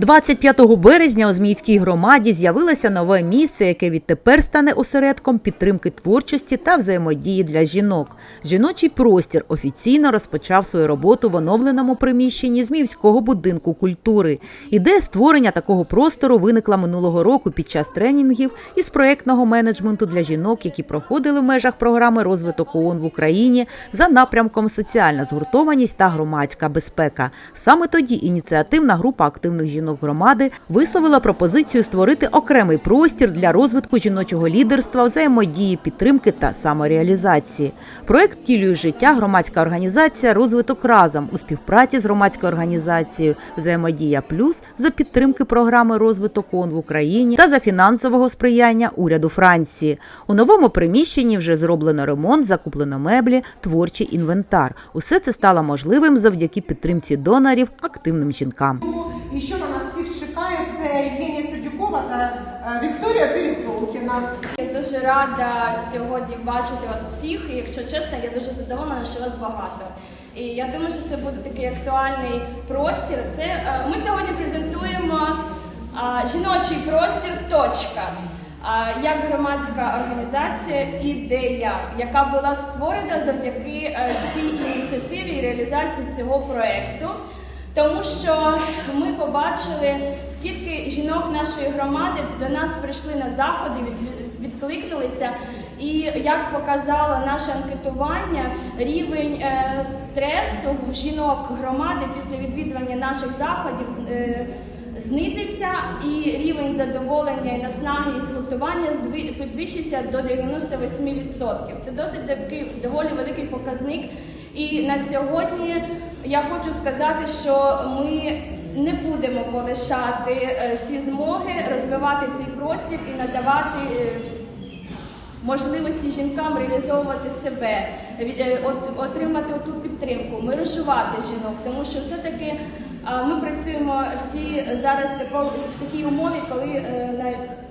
25 березня у Зміївській громаді з'явилося нове місце, яке відтепер стане осередком підтримки творчості та взаємодії для жінок. Жіночий простір офіційно розпочав свою роботу в оновленому приміщенні Зміївського будинку культури. Ідея створення такого простору виникла минулого року під час тренінгів із проектного менеджменту для жінок, які проходили в межах програми розвиток ООН в Україні за напрямком соціальна згуртованість та громадська безпека. Саме тоді ініціативна група активних жінок громади висловила пропозицію створити окремий простір для розвитку жіночого лідерства, взаємодії, підтримки та самореалізації. Проект втілює життя громадська організація Розвиток разом у співпраці з громадською організацією Взаємодія Плюс за підтримки програми розвиток ООН в Україні та за фінансового сприяння уряду Франції. У новому приміщенні вже зроблено ремонт, закуплено меблі, творчий інвентар. Усе це стало можливим завдяки підтримці донорів активним жінкам. І що на нас всіх чекає, це Євгенія Сердюкова та е, Вікторія Перепелкіна. Я дуже рада сьогодні бачити вас усіх. І якщо чесно, я дуже задоволена, що вас багато. І я думаю, що це буде такий актуальний простір. Це е, ми сьогодні презентуємо жіночий простір. Точка. Як громадська організація ідея, яка була створена завдяки е, цій ініціативі і реалізації цього проекту. Тому що ми побачили, скільки жінок нашої громади до нас прийшли на заходи, від- відкликнулися. І як показало наше анкетування, рівень е, стресу в жінок громади після відвідування наших заходів е, знизився, і рівень задоволення і наснаги і згуртування підвищився до 98%. Це досить такий доволі великий показник. І на сьогодні я хочу сказати, що ми не будемо полишати е, всі змоги розвивати цей простір і надавати е, можливості жінкам реалізовувати себе, е, отримати ту підтримку, мережувати жінок, тому що все-таки ми працюємо всі зараз в такій умові, коли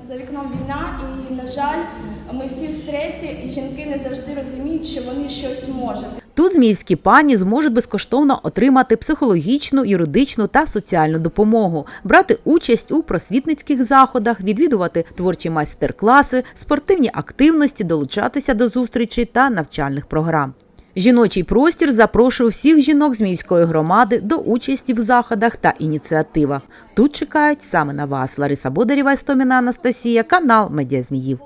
за вікном війна, і на жаль, ми всі в стресі, і жінки не завжди розуміють, що вони щось можуть. Тут зміївські пані зможуть безкоштовно отримати психологічну, юридичну та соціальну допомогу, брати участь у просвітницьких заходах, відвідувати творчі майстер-класи, спортивні активності, долучатися до зустрічей та навчальних програм. Жіночий простір запрошує всіх жінок Зміївської громади до участі в заходах та ініціативах. Тут чекають саме на вас. Лариса Бодарєва, Істоміна Анастасія, канал Медіа Зміїв.